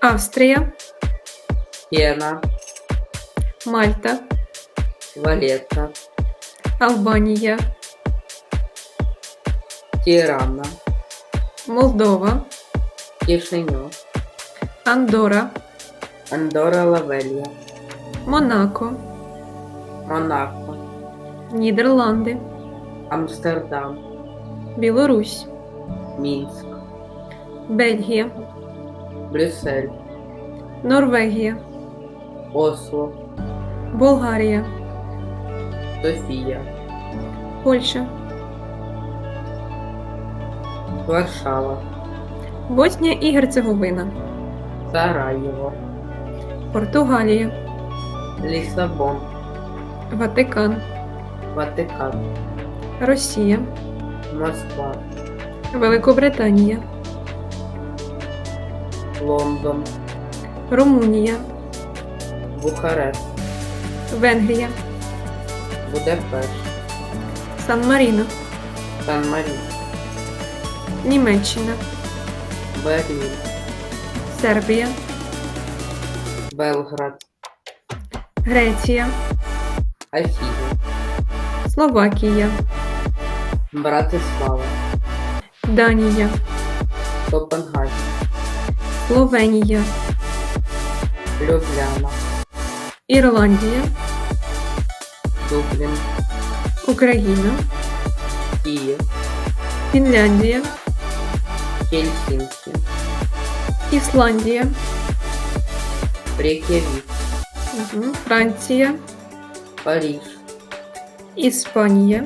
Австрія, Пена, Мальта, Валета, Албанія, Тирана, Молдова, Кишинев, Андора, Андора Лавелія, Монако, Монако, Нідерланди, Амстердам, Білорусь, Мінськ, Бельгія, Брюссель, Норвегія, Осло, Болгарія, Софія, Польща, Варшава, Боснія і Герцеговина, Сараєво, Португалія, Лісабон, Ватикан, Ватикан, Росія, Москва, Великобританія, Лондон, Румунія, Бухарест, Венгрія, Будапешт, Сан-Маріно, Сан-Марін, Німеччина, Берлін, Сербія, Белград, Греція, Афіни, Словакія, Братислава, Данія, Копенгаген, Словенія, Любляна, Ірландія, Дублін, Україна, Київ, Фінляндія, Хельсінкі, Ісландія, Рейк'явік, мгм, Франція, Париж, Іспанія,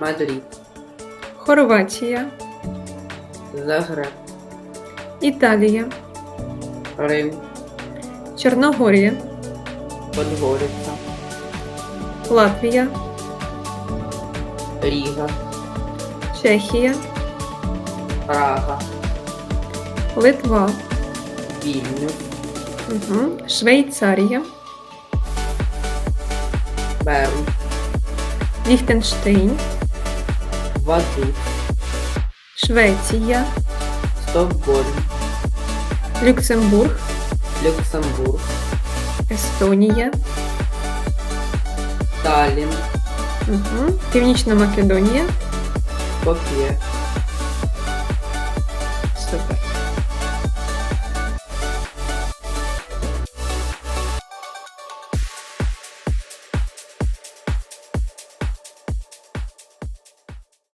Мадрид, Хорватія, Загреб, Італія, Рим, Чорногорія, Подгориця, Латвія, Ріга, Чехія, Прага, Литва, Вільнюс, мгм, Швейцарія, Берн, Ліхтенштейн, Вадуц, Швеція, Стокгольм, Люксембург, Люксембург, Естонія, Таллін, угу. Північна Македонія, Скоп'є,